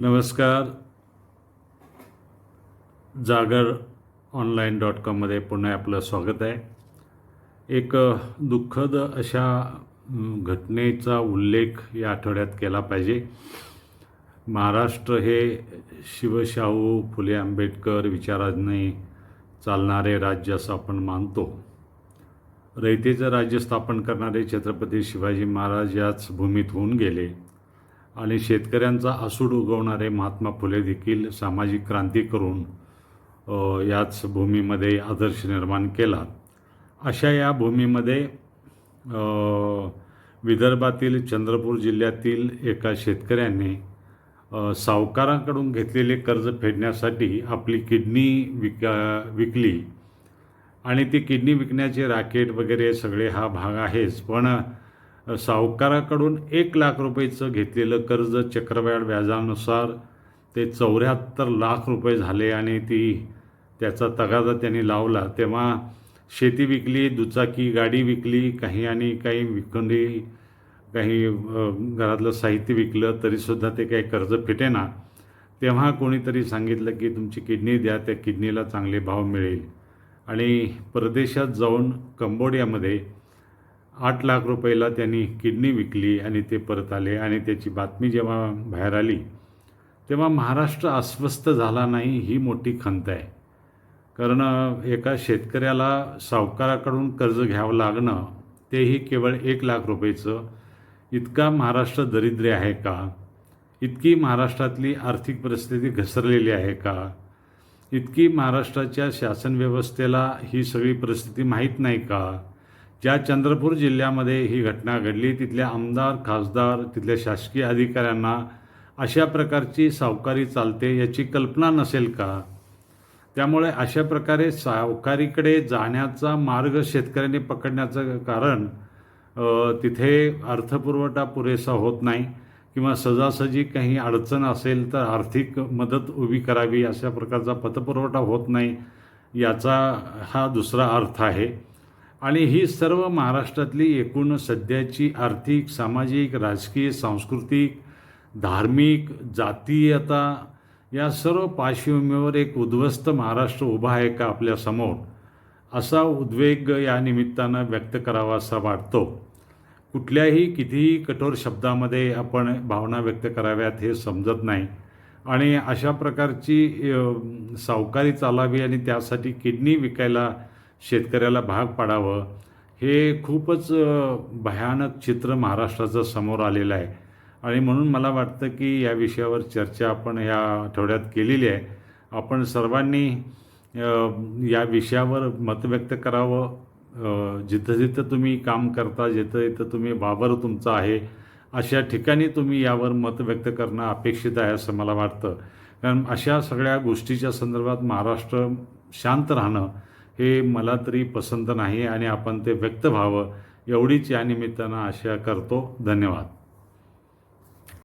नमस्कार. जागर online dot कॉममध्ये पुन्हा आपलं स्वागत आहे. एक दुःखद अशा घटनेचा उल्लेख या आठवड्यात केला पाहिजे. महाराष्ट्र हे शिवशाहू फुले आंबेडकर विचाराने चालणारे राज्य असं आपण मानतो. रयतेचं राज्य स्थापन करणारे छत्रपती शिवाजी महाराज याच भूमीत होऊन गेले. आणि शेतकऱ्यांचा आसूड उगवणारे महात्मा फुले देखील सामाजिक क्रांती करून याच भूमीमध्ये आदर्श निर्माण केला. अशा या भूमीमध्ये विदर्भातील चंद्रपूर जिल्ह्यातील एका शेतकऱ्याने सावकारांकडून घेतलेले कर्ज फेडण्यासाठी आपली किडनी विका विकली. आणि ती किडनी विकण्याचे रॅकेट वगैरे सगळे हा भाग आहेच पण सावकाराकडून एक लाख रुपयेचं घेतलेलं कर्ज चक्रवाढ व्याजानुसार ते चौऱ्याहत्तर लाख रुपये झाले आणि ती त्याचा तगादा त्यांनी लावला. तेव्हा शेती विकली दुचाकी गाडी विकली काही आणि काही विखंडी काही घरातलं साहित्य विकलं तरीसुद्धा ते काही कर्ज फिटेना. तेव्हा कोणीतरी सांगितलं की तुमची किडनी द्या त्या किडनीला चांगले भाव मिळेल. आणि परदेशात जाऊन कंबोडियामध्ये आठ लाख रुपयाला त्यांनी किडनी विकली आणि ते परत आले. आणि त्याची बातमी जेव्हा बाहेर आली तेव्हा महाराष्ट्र अस्वस्थ झाला नाही ही मोठी खंत आहे. कारण एका शेतकऱ्याला सावकाराकडून कर्ज घ्यावं लागणं तेही केवळ एक लाख रुपयेचं. इतका महाराष्ट्र दरिद्र्य आहे का? इतकी महाराष्ट्रातली आर्थिक परिस्थिती घसरलेली आहे का? इतकी महाराष्ट्राच्या शासन व्यवस्थेला ही सगळी परिस्थिती माहीत नाही का? ज्या चंद्रपूर जिल्ह्यामध्ये ही घटना घडली तिथल्या आमदार खासदार तिथल्या शासकीय अधिकाऱ्यांना अशा प्रकारची सावकारी चालते याची कल्पना नसेल का? त्यामुळे अशा प्रकारे सावकारीकडे जाण्याचा मार्ग शेतकऱ्यांनी पकडण्याचं कारण तिथे अर्थपुरवठा पुरेसा होत नाही किंवा सजासजी काही अडचण असेल तर आर्थिक मदत उभी करावी अशा प्रकारचा पतपुरवठा होत नाही याचा हा दुसरा अर्थ आहे. आणि ही सर्व महाराष्ट्रातली एकूण सध्याची आर्थिक सामाजिक राजकीय सांस्कृतिक धार्मिक जातीयता या सर्व पार्श्वभूमीवर एक उद्ध्वस्त महाराष्ट्र उभा आहे का आपल्यासमोर असा उद्वेग या निमित्तानं व्यक्त करावा असा वाटतो. कुठल्याही कितीही कठोर शब्दामध्ये आपण भावना व्यक्त कराव्यात हे समजत नाही. आणि अशा प्रकारची सावकारी चालावी आणि त्यासाठी किडनी विकायला शेतकऱ्याला भाग पाडावं हे खूपच भयानक चित्र महाराष्ट्राचं समोर आलेलं आहे. आणि म्हणून मला वाटतं की या विषयावर चर्चा आपण या आठवड्यात केलेली आहे. आपण सर्वांनी या विषयावर मत व्यक्त करावं. जिथं जिथं तुम्ही काम करता जिथं जिथं तुम्ही वावर तुमचा आहे अशा ठिकाणी तुम्ही यावर मत व्यक्त करणं अपेक्षित आहे असं मला वाटतं. कारण अशा सगळ्या गोष्टीच्या संदर्भात महाराष्ट्र शांत राहणं हे मला तरी पसंत नाही आणि आपण ते व्यक्त व्हावं एवढीच या निमित्तानं आशा करतो. धन्यवाद.